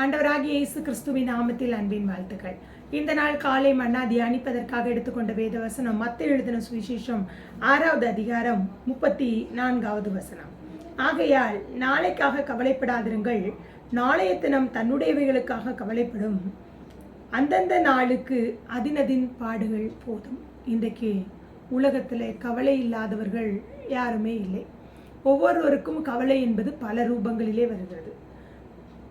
ஆண்டவராகிய இயேசு கிறிஸ்துவின் நாமத்தில் அன்பின் வாழ்த்துக்கள். இந்த நாள் காலை மன்னா தியானிப்பதற்காக எடுத்துக்கொண்ட வேத வசனம் மத்த எழுதின சுவிசேஷம் ஆறாவது அதிகாரம் முப்பத்தி நான்காவது வசனம். ஆகையால் நாளைக்காக கவலைப்படாதிருங்கள். நாளைய தினம் தன்னுடையவைகளுக்காக கவலைப்படும். அந்தந்த நாளுக்கு அதினதின் பாடுகள் போதும். இன்றைக்கு உலகத்தில் கவலை இல்லாதவர்கள் யாருமே இல்லை. ஒவ்வொருவருக்கும் கவலை என்பது பல ரூபங்களிலே வருகிறது.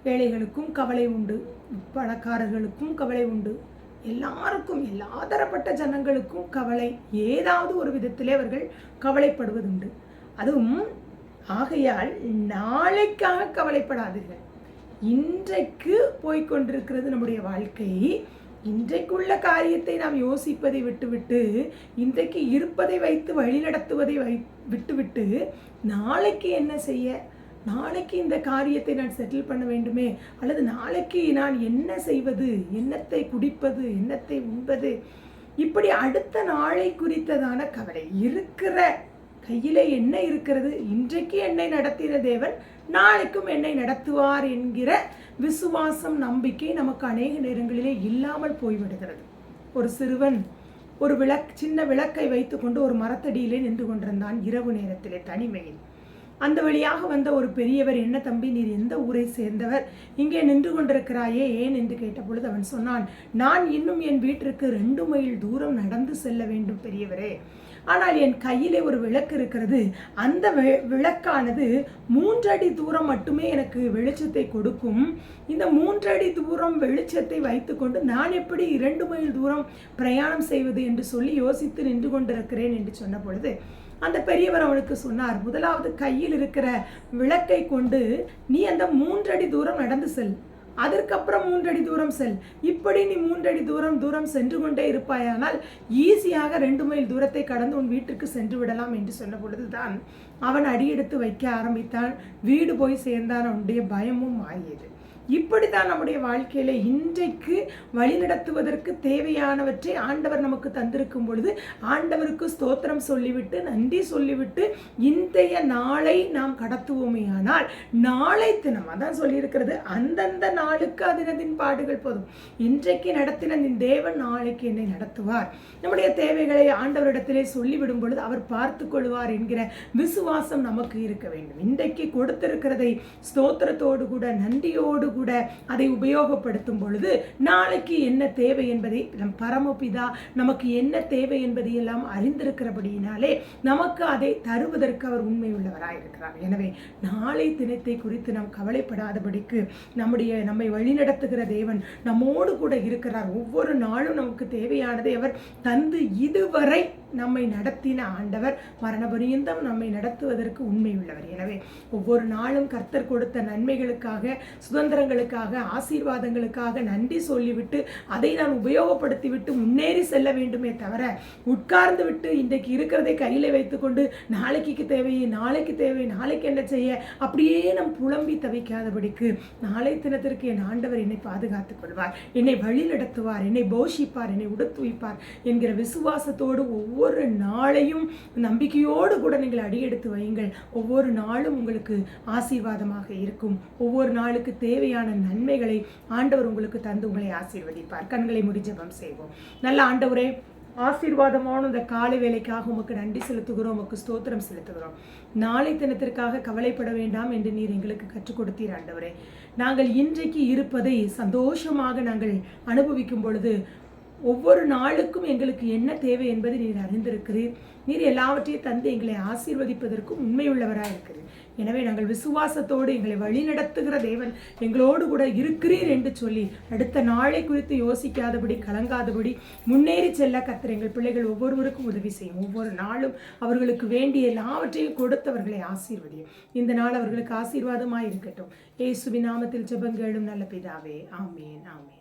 ஏழைகளுக்கும் கவலை உண்டு. பணக்காரர்களுக்கும் கவலை உண்டு. எல்லாருக்கும் எல்லா தரப்பட்ட ஜனங்களுக்கும் கவலை ஏதாவது ஒரு விதத்திலே அவர்கள் கவலைப்படுவதுண்டு. அதுவும் ஆகையால் நாளைக்காக கவலைப்படாதீர்கள். இன்றைக்கு போய்கொண்டிருக்கிறது நம்முடைய வாழ்க்கை. இன்றைக்குள்ள காரியத்தை நாம் யோசிப்பதை விட்டுவிட்டு இன்றைக்கு இருப்பதை வைத்து வழிநடத்துவதை வை விட்டுவிட்டு நாளைக்கு என்ன செய்ய நாளைக்கு இந்த காரியத்தை நான் செட்டில் பண்ண வேண்டுமே? அல்லது நாளைக்கு நான் என்ன செய்வது? என்னத்தை குடிப்பது? என்னத்தை உண்பது? இப்படி அடுத்த நாளை குறித்ததான கவலை. இருக்கிற கையிலே என்ன இருக்கிறது? இன்றைக்கு என்னை நடத்தின தேவன் நாளைக்கும் என்னை நடத்துவார் என்கிற விசுவாசம் நம்பிக்கை நமக்கு அநேக நேரங்களிலே இல்லாமல் போய்விடுகிறது. ஒரு சிறுவன் ஒரு விளக் சின்ன விளக்கை வைத்துக்கொண்டு ஒரு மரத்தடியிலே நின்று கொண்டிருந்தான் இரவு நேரத்திலே தனிமையில். அந்த வழியாக வந்த ஒரு பெரியவர் என்ன தம்பி நீர் எந்த ஊரை சேர்ந்தவர்? இங்கே நின்று கொண்டிருக்கிறாயே ஏன் என்று கேட்டபொழுது அவன் சொன்னான் நான் இன்னும் என் வீட்டிற்கு ரெண்டு மைல் தூரம் நடந்து செல்ல வேண்டும் பெரியவரே. ஆனால் என் கையிலே ஒரு விளக்கு இருக்கிறது. அந்த வி- விளக்கானது மூன்றடி தூரம் மட்டுமே எனக்கு வெளிச்சத்தை கொடுக்கும். இந்த மூன்றடி தூரம் வெளிச்சத்தை வைத்துக்கொண்டு நான் எப்படி இரண்டு மைல் தூரம் பிரயாணம் செய்வது? என்று சொல்லி யோசித்து நின்று கொண்டிருக்கிறேன் என்று சொன்ன பொழுது அந்த பெரியவர் அவனுக்கு சொன்னார் முதலாவது கையில் இருக்கிற விளக்கை கொண்டு நீ அந்த மூன்றடி தூரம் நடந்து செல். அதற்கப்புறம் மூன்றடி தூரம் செல். இப்படி நீ மூன்றடி தூரம் தூரம் சென்று கொண்டே இருப்பாயானால் ஈஸியாக ரெண்டு மைல் தூரத்தை கடந்து உன் வீட்டுக்கு சென்று விடலாம் என்று சொன்ன பொழுதுதான் அவன் அடியெடுத்து வைக்க ஆரம்பித்தான் வீடு போய் சேர்ந்தான். அவனுடைய பயமும் மாறியது. இப்படித்தான் நம்முடைய வாழ்க்கையில இன்றைக்கு வழிநடத்துவதற்கு தேவையானவற்றை ஆண்டவர் நமக்கு தந்திருக்கும் பொழுது ஆண்டவருக்கு ஸ்தோத்திரம் சொல்லிவிட்டு நன்றி சொல்லிவிட்டு இன்றைய நாளை நாம் கடத்துவோமேயானால் நாளை தினம் அதான் சொல்லியிருக்கிறது அந்தந்த நாளுக்கு அதினதின் பாடுகள் போதும். இன்றைக்கு நடத்தின நின் தேவன் நாளைக்கு என்னை நடத்துவார். நம்முடைய தேவைகளை ஆண்டவரிடத்திலே சொல்லிவிடும் பொழுது அவர் பார்த்து கொள்வார் என்கிற விசுவாசம் நமக்கு இருக்க வேண்டும். இன்றைக்கு கொடுத்திருக்கிறதை ஸ்தோத்திரத்தோடு கூட நன்றியோடு கூட அதை உபயோகப்படுத்தும் பொழுது நாளைக்கு என்ன தேவை என்பதை நம் பரமபிதா நமக்கு என்ன தேவை என்பதை எல்லாம் அறிந்திருக்கிறபடியினாலே நமக்கு அதை தருவதற்கு அவர் உண்மை இருக்கிறார். எனவே நாளை தினத்தை குறித்து நாம் கவலைப்படாதபடிக்கு நம்முடைய நம்மை வழிநடத்துகிற தேவன் நம்மோடு கூட இருக்கிறார். ஒவ்வொரு நாளும் நமக்கு தேவையானதை அவர் தந்து இதுவரை நம்மை நடத்தின ஆண்டவர் மரணபரியந்தம் நம்மை நடத்துவதற்கு உண்மையுள்ளவர். எனவே ஒவ்வொரு நாளும் கர்த்தர் கொடுத்த நன்மைகளுக்காக சுதந்திர சுதந்திரங்களுக்காக ஆசீர்வாதங்களுக்காக நன்றி சொல்லிவிட்டு அதை நான் உபயோகப்படுத்தி விட்டு முன்னேறி செல்ல வேண்டுமே தவிர உட்கார்ந்து விட்டு இன்றைக்கு இருக்கிறதை கையில் வைத்துக்கொண்டு நாளைக்கு தேவை நாளைக்கு தேவை நாளைக்கு என்ன செய்ய அப்படியே நம் புலம்பி தவிக்காதபடிக்கு நாளை தினத்திற்கு என் ஆண்டவர் என்னை பாதுகாத்துக் கொள்வார். என்னை வழி நடத்துவார் என்னை போஷிப்பார் என்னை உடுத்துவிப்பார் என்கிற விசுவாசத்தோடு ஒவ்வொரு நாளையும் நம்பிக்கையோடு கூட நீங்கள் அடியெடுத்து வையுங்கள். ஒவ்வொரு நாளும் உங்களுக்கு ஆசீர்வாதமாக இருக்கும். ஒவ்வொரு நாளுக்கு தேவை மாதிரியான நன்மைகளை ஆண்டவர் உங்களுக்கு தந்து உங்களை ஆசீர்வதிப்பார். கண்களை முடி செய்வோம். நல்ல ஆண்டவரே ஆசீர்வாதமான இந்த காலை வேலைக்காக உமக்கு நன்றி செலுத்துகிறோம் உமக்கு ஸ்தோத்திரம் செலுத்துகிறோம். நாளை தினத்திற்காக கவலைப்பட வேண்டாம் என்று நீர் எங்களுக்கு கற்றுக் கொடுத்தீர் ஆண்டவரே. நாங்கள் இன்றைக்கு இருப்பதை சந்தோஷமாக நாங்கள் அனுபவிக்கும் பொழுது ஒவ்வொரு நாளுக்கும் எங்களுக்கு என்ன தேவை என்பதை நீர் அறிந்திருக்கிறீர். நீர் எல்லாவற்றையும் தந்து எங்களை ஆசீர்வதிப்பதற்கும் உண்மையுள்ளவராக இருக்கிறீர். எனவே நாங்கள் விசுவாசத்தோடு எங்களை வழிநடத்துகிற தேவன் எங்களோடு கூட இருக்கிறீர் என்று சொல்லி அடுத்த நாளை குறித்து யோசிக்காதபடி கலங்காதபடி முன்னேறி செல்ல கத்திர எங்கள் பிள்ளைகள் ஒவ்வொருவருக்கும் உதவி செய்யும். ஒவ்வொரு நாளும் அவர்களுக்கு வேண்டிய எல்லாவற்றையும் கொடுத்தவர்களை ஆசீர்வதியும். இந்த நாள் அவர்களுக்கு ஆசீர்வாதமாக இருக்கட்டும். இயேசுவின் நாமத்தில் ஜெபங்கேளும் நல்ல பிதாவே. ஆமேன் ஆமேன்.